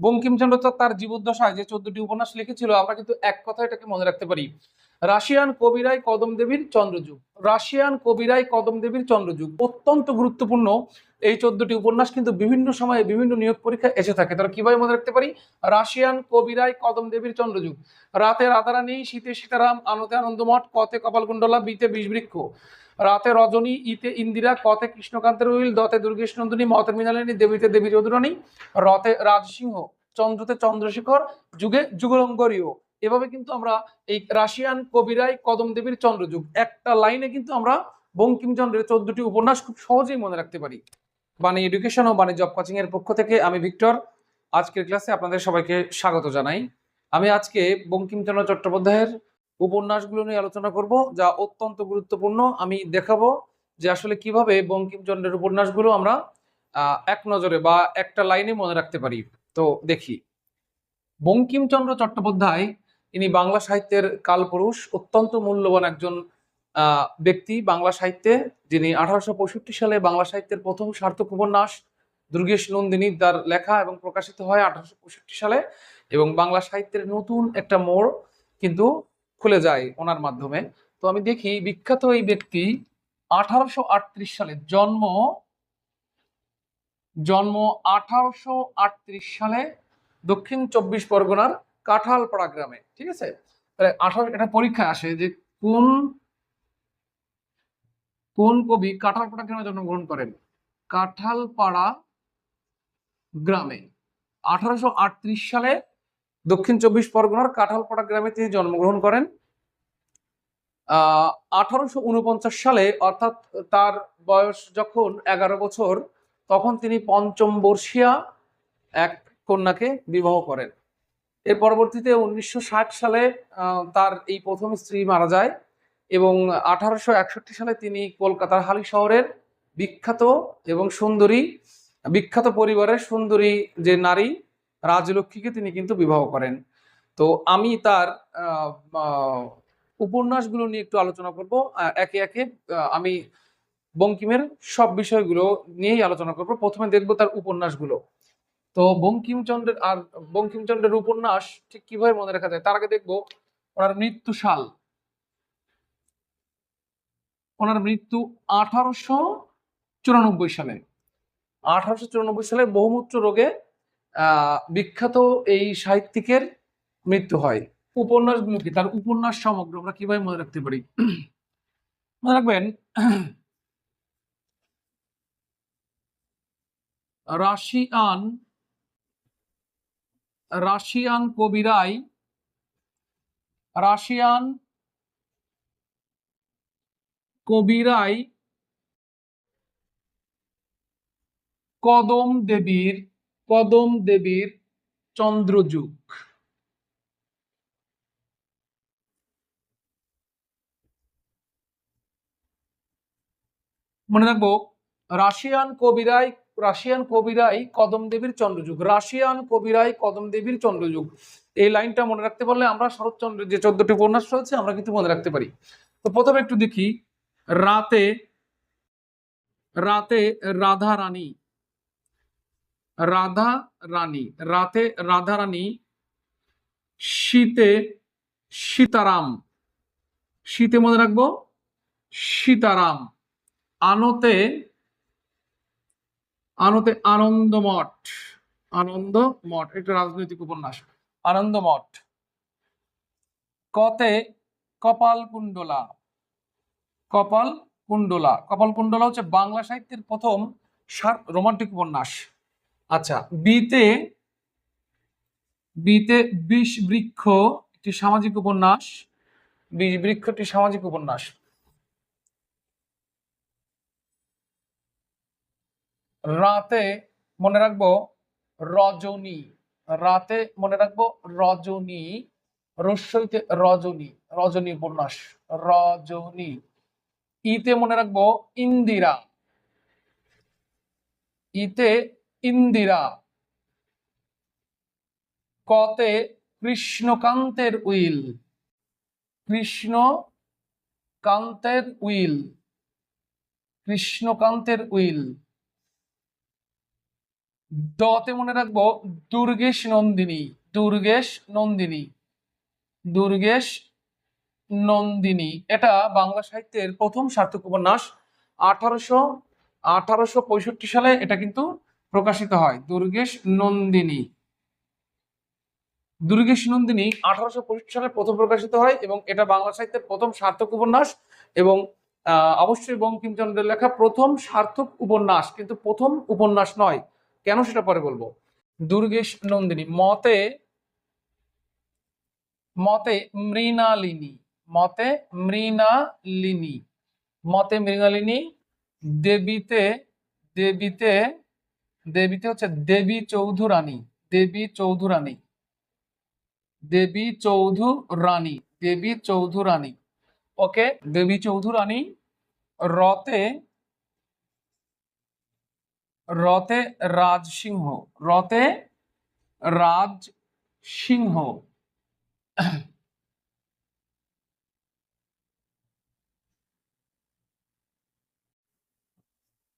বঙ্কিমচন্দ্র তার জীবদ্দশায় যে চোদ্দটি উপন্যাস লিখেছিল, আমরা কিন্তু এক কথা এটাকে মনে রাখতে পারি। রাশিয়ান কবিরাই কদম দেবীর চন্দ্রযুগ। রাশিয়ান কবিরাই কদম দেবীর চন্দ্রযুগ। অত্যন্ত গুরুত্বপূর্ণ এই চোদ্দটি উপন্যাস কিন্তু বিভিন্ন সময়ে বিভিন্ন নিয়োগ পরীক্ষা এসে থাকে। তারা কীভাবে মনে রাখতে পারি? রাশিয়ান কবিরাই কদম দেবীর চন্দ্রযুগ। রাতে রাধারানী শীতে সীতারাম আনতে আনন্দমঠ কতে কপালকুণ্ডলা, বিতে বিষবৃক্ষ। রাতে রজনী, ইতে ইন্দিরা কতে কৃষ্ণকান্তের উইল দতে দুর্গেশ নন্দিনী, মতে মৃণালিনী, দেবীতে দেবী চৌধুরানী রতে রাজসিংহ, চন্দ্রতে চন্দ্রশেখর, যুগে যুগলঙ্করীয় এভাবে কিন্তু আমরা এই রাশিয়ান কবিরাই কদম দেবীর চন্দ্রযুগ। একটা লাইনে কিন্তু আমরা বঙ্কিমচন্দ্রের চোদ্দটি উপন্যাস খুব সহজেই মনে রাখতে পারি। বাণী এডুকেশন ও বাণী জব কোচিং এর পক্ষ থেকে আমি ভিক্টর। আজকের ক্লাসে আপনাদের সবাইকে স্বাগত জানাই। আমি আজকে বঙ্কিমচন্দ্র চট্টোপাধ্যায়ের উপন্যাসগুলো নিয়ে আলোচনা করব, যা অত্যন্ত গুরুত্বপূর্ণ। আমি দেখাবো যে আসলে কীভাবে বঙ্কিমচন্দ্রের উপন্যাসগুলো আমরা এক নজরে বা একটা লাইনে মনে রাখতে পারি। তো দেখি। বঙ্কিমচন্দ্র চট্টোপাধ্যায়, ইনি বাংলা সাহিত্যের কালপুরুষ, অত্যন্ত মূল্যবান একজন ব্যক্তি বাংলা সাহিত্যে। যিনি আঠারোশো পঁয়ষট্টি সালে বাংলা সাহিত্যের প্রথম সার্থক উপন্যাস, দুর্গেশ নন্দিনী তার লেখা এবং প্রকাশিত হয় আঠারোশো পঁয়ষট্টি সালে এবং বাংলা সাহিত্যের নতুন একটা মোড়। কিন্তু খুলে যায় ওনার মাধ্যমে। তো আমি দেখি বিখ্যাত এই ব্যক্তি আঠারোশো আটত্রিশ সালে জন্ম জন্ম আঠারোশো আটত্রিশ সালে দক্ষিণ চব্বিশ পরগনার কাঁঠালপাড়া গ্রামে, ঠিক আছে? তাহলে আঠারো, এটা পরীক্ষায় আসে যে কোন কোন কবি কাঁঠালপাড়া গ্রামে জন্মগ্রহণ করেন? কাঁঠালপাড়া গ্রামে। আঠারোশো আটত্রিশ সালে দক্ষিণ চব্বিশ পরগনার কাঁঠালপাড়া গ্রামে তিনি জন্মগ্রহণ করেন। আঠারোশো সালে, অর্থাৎ তার বয়স যখন এগারো বছর, তখন তিনি পঞ্চম বর্ষিয়া এক কন্যাকে বিবাহ করেন। এর পরবর্তীতে উনিশশো ষাট সালে তার এই প্রথম স্ত্রী মারা যায় এবং আঠারোশো একষট্টি সালে তিনি কলকাতার হালি শহরের বিখ্যাত এবং সুন্দরী, বিখ্যাত পরিবারের সুন্দরী যে নারী রাজলক্ষ্মীকে তিনি কিন্তু বিবাহ করেন। তো আমি তার উপন্যাসগুলো নিয়ে একটু আলোচনা করব। একে একে আমি বঙ্কিমের সব বিষয়গুলো নিয়েই আলোচনা করব। প্রথমে দেখব তার উপন্যাসগুলো। তো বঙ্কিমচন্দ্রের আর, বঙ্কিমচন্দ্রের উপন্যাস ঠিক কীভাবে মনে রাখা যায়? তার আগে দেখব ওনার মৃত্যু সাল। ওনার মৃত্যু আঠারোশো চুরানব্বই সালে। আঠারোশো চুরানব্বই সালে বহুমূত্র রোগে বিখ্যাত এই সাহিত্যিকের মৃত্যু হয়। উপন্যাসগুলো কি তার উপন্যাস সমগ্র আমরা কীভাবে মনে রাখতে পারি? মনে রাখবেন, রাশিয়ান রাশিয়ান কবিরাই রাশিয়ান কবিরাই কদম দেবীর কদম দেবীর চন্দ্রযুগ। মনে রাখব, রাশিয়ান কবিরাই রাশিয়ান কবিরাই কদম দেবীর চন্দ্রযুগ, রাশিয়ান কবিরাই কদম দেবীর চন্দ্রযুগ। এই লাইনটা মনে রাখতে পারলে আমরা শরৎচন্দ্রের যে চোদ্দটি উপন্যাস রয়েছে, আমরা কিন্তু মনে রাখতে পারি। তো প্রথমে একটু দেখি, রাতে রাতে রাধা রানী রাধা রানী, রাতে রাধা রানী শীতে সীতারাম। শীতে মনে রাখব, সীতারাম। আনতে আনতে আনন্দমঠ আনন্দমঠ একটা রাজনৈতিক উপন্যাস। আনন্দমঠ। কতে কপাল কুণ্ডলা। কপাল কুণ্ডলা। কপাল কুণ্ডলা হচ্ছে বাংলা সাহিত্যের প্রথম রোমান্টিক উপন্যাস। আচ্ছা বিতে বিতে বিষ বৃক্ষ একটি সামাজিক উপন্যাস বিষ বৃক্ষ একটি সামাজিক উপন্যাস। রাতে মনে রাখব রজনী, রাতে মনে রাখব রজনী, রস্যইতে রজনী রজনী উপন্যাস, রজনী। ইতে মনে রাখব ইন্দিরা। ইতে ইন্দিরা। কতে কৃষ্ণকান্তের উইল। কৃষ্ণ কান্তের উইল। কৃষ্ণকান্তের উইল। দতে মনে রাখব, দুর্গেশ নন্দিনী দুর্গেশ নন্দিনী দুর্গেশ নন্দিনী। এটা বাংলা সাহিত্যের প্রথম সার্থক উপন্যাস। আঠারোশো আঠারোশো সালে এটা কিন্তু প্রকাশিত হয়। দুর্গেশ নন্দিনী। দুর্গেশ নন্দিনী আঠারোশো পঁয়ষট্টি সালে প্রথম প্রকাশিত হয় এবং এটা বাংলা সাহিত্যের প্রথম সার্থক উপন্যাস এবং অবশ্যই বঙ্কিমচন্দ্রের লেখা প্রথম সার্থক উপন্যাস, কিন্তু প্রথম উপন্যাস নয়। কেন সেটা পরে বলব? দুর্গেশ নন্দিনী, মতে মতে মৃণালিনী মতে মৃণালিনী মতে মৃণালিনী, দেবীতে দেবীতে দেবীতে হচ্ছে দেবী চৌধুরানী দেবী চৌধুরানী দেবী চৌধুরানী দেবী চৌধুরানী। ওকে দেবী চৌধুরানী রতে রতে রাজসিংহ রতে রাজ সিংহ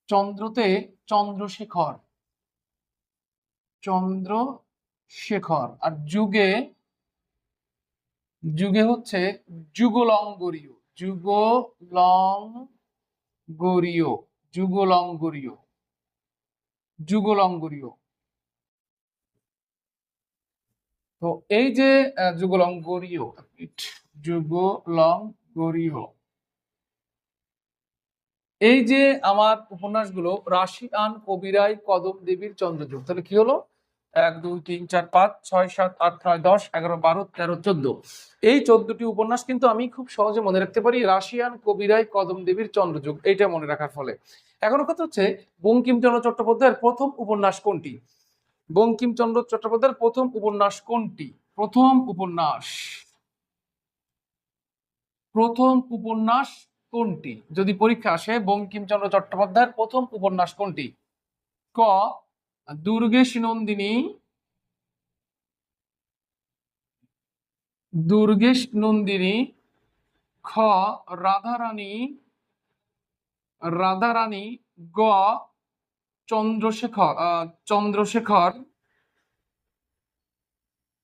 চন্দ্রতে চন্দ্রশেখর। চন্দ্রশেখর আর যুগে যুগে হচ্ছে যুগলঙ্গরীয়। যুগলঙ্গরীয় যুগলঙ্গরীয় যুগলঙ্গরীয়। তো এই যে যুগলঙ্গরীয় যুগলঙ্গরীয়। এই যে আমার উপন্যাসগুলো রাশিয়ান কবিরাই কদম দেবীর চন্দ্রযুগ, তাহলে কি হলো? এক, দুই, তিন, চার, পাঁচ, ছয়, সাত, আট, নয়, দশ, এগারো, বারো, তেরো, চোদ্দ। এই চোদ্দটি উপন্যাস কিন্তু আমি খুব সহজে মনে রাখতে পারি রাশিয়ান কবিরাই কদম দেবীর চন্দ্রযুগ। এইটা মনে রাখার ফলে। এখন কথা হচ্ছে বঙ্কিমচন্দ্র চট্টোপাধ্যায়ের প্রথম উপন্যাস কোনটি? বঙ্কিমচন্দ্র চট্টোপাধ্যায়ের প্রথম উপন্যাস কোনটি? প্রথম উপন্যাস। প্রথম উপন্যাস কোনটি? যদি পরীক্ষা আসে, বঙ্কিমচন্দ্র চট্টোপাধ্যায়ের প্রথম উপন্যাস কোনটি? ক দুর্গেশ নন্দিনী দুর্গেশ নন্দিনী খ, রাধারানী রাধারানী, গ, চন্দ্রশেখর চন্দ্রশেখর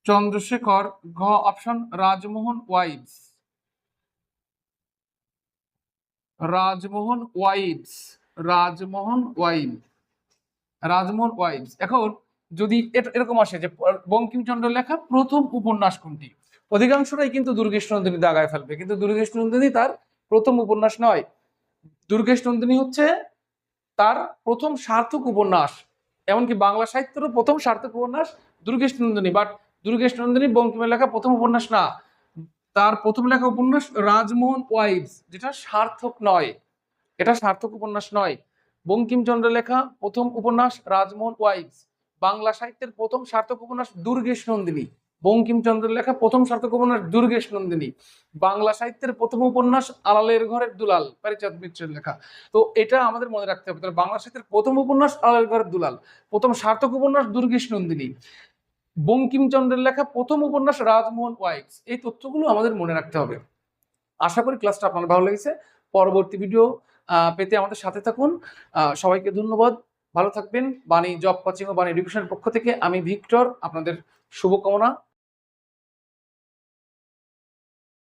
চন্দ্রশেখর, ঘ অপশন রাজমোহন ওয়াইডস। রাজমোহন ওয়াইডস, রাজমোহন ওয়াইড রাজমোহন ওয়াইডস এখন যদি এরকম আসে যে বঙ্কিমচন্দ্রের লেখা প্রথম উপন্যাস কোনটি? অধিকাংশটাই কিন্তু দুর্গেশ নন্দিনী দাগায় ফেলবে, কিন্তু দুর্গেশ নন্দিনী তার প্রথম উপন্যাস নয়। দুর্গেশ নন্দিনী হচ্ছে তার প্রথম সার্থক উপন্যাস, এমনকি বাংলা সাহিত্যেরও প্রথম সার্থক উপন্যাস Durgeshnandini but Durgeshnandini বঙ্কিমের লেখা প্রথম উপন্যাস না। তার প্রথম লেখা উপন্যাস রাজমোহন ওয়াইডস যেটা সার্থক নয়। এটা সার্থক উপন্যাস নয়। বঙ্কিমচন্দ্রের লেখা প্রথম উপন্যাস রাজমোহন ওয়াইডস বাংলা সাহিত্যের প্রথম সার্থক উপন্যাস দুর্গেশ নন্দিনী বঙ্কিমচন্দ্রের লেখা প্রথম সার্থক উপন্যাস দুর্গেশ নন্দিনী বাংলা সাহিত্যের প্রথম উপন্যাস আলালের ঘরের দুলাল প্যারিচাঁদ মিত্রের লেখা। তো এটা আমাদের মনে রাখতে হবে। তাহলে বাংলা সাহিত্যের প্রথম উপন্যাস আলালের ঘরের দুলাল, প্রথম সার্থক উপন্যাস দুর্গেশ নন্দিনী বঙ্কিমচন্দ্রের লেখা প্রথম উপন্যাস রাজমোহন ওয়াইটস এই তথ্যগুলো আমাদের মনে রাখতে হবে। আশা করি ক্লাসটা আপনার ভালো লেগেছে। পরবর্তী ভিডিও পেতে আমাদের সাথে থাকুন। সবাইকে ধন্যবাদ। ভালো থাকবেন। বাণী জব কোচিং ও বাণী এডুকেশনের পক্ষ থেকে আমি ভিক্টর, আপনাদের শুভকামনা।